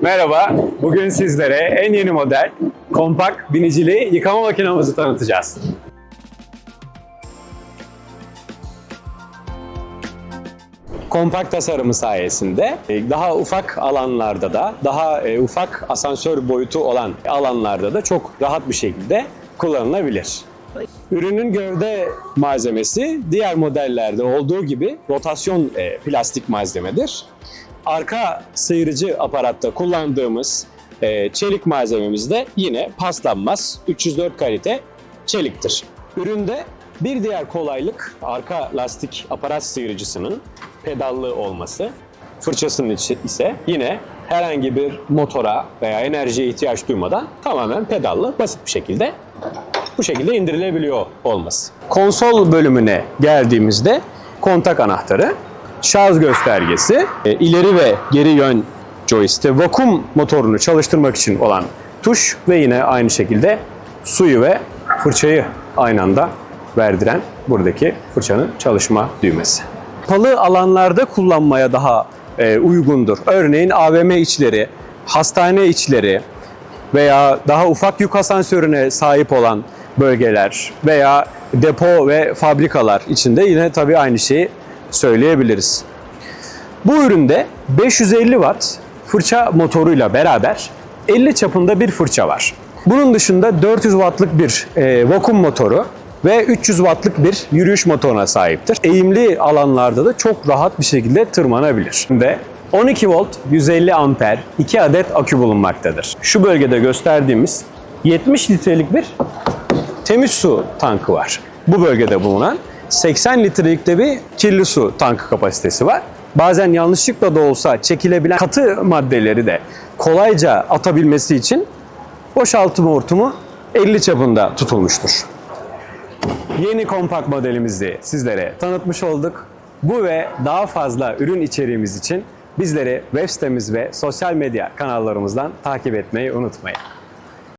Merhaba, bugün sizlere en yeni model kompakt binicili yıkama makinamızı tanıtacağız. Kompakt tasarımı sayesinde e, daha ufak alanlarda da, daha e, ufak asansör boyutu olan alanlarda da çok rahat bir şekilde kullanılabilir. Ürünün gövde malzemesi diğer modellerde olduğu gibi rotasyon e, plastik malzemedir. Arka sıyırıcı aparatta kullandığımız e, çelik malzememiz de yine paslanmaz 304 kalite çeliktir. Üründe bir diğer kolaylık arka lastik aparat sıyırıcısının pedallı olması. Fırçasının içi ise yine herhangi bir motora veya enerjiye ihtiyaç duymadan tamamen pedallı basit bir şekilde bu şekilde indirilebiliyor olması. Konsol bölümüne geldiğimizde kontak anahtarı, şarj göstergesi, e, ileri ve geri yön joystick, vakum motorunu çalıştırmak için olan tuş ve yine aynı şekilde suyu ve fırçayı aynı anda verdiren buradaki fırçanın çalışma düğmesi. Palı alanlarda kullanmaya daha e, uygundur. Örneğin AVM içleri, hastane içleri, veya daha ufak yük asansörüne sahip olan bölgeler veya depo ve fabrikalar içinde yine tabii aynı şeyi söyleyebiliriz. Bu üründe 550 watt fırça motoruyla beraber 50 çapında bir fırça var. Bunun dışında 400 wattlık bir e, vakum motoru ve 300 wattlık bir yürüyüş motoruna sahiptir. Eğimli alanlarda da çok rahat bir şekilde tırmanabilir. Ve 12 volt 150 amper 2 adet akü bulunmaktadır. Şu bölgede gösterdiğimiz 70 litrelik bir temiz su tankı var. Bu bölgede bulunan 80 litrelik de bir kirli su tankı kapasitesi var. Bazen yanlışlıkla da olsa çekilebilen katı maddeleri de kolayca atabilmesi için boşaltım hortumu 50 çapında tutulmuştur. Yeni kompakt modelimizi sizlere tanıtmış olduk. Bu ve daha fazla ürün içeriğimiz için bizleri web sitemiz ve sosyal medya kanallarımızdan takip etmeyi unutmayın.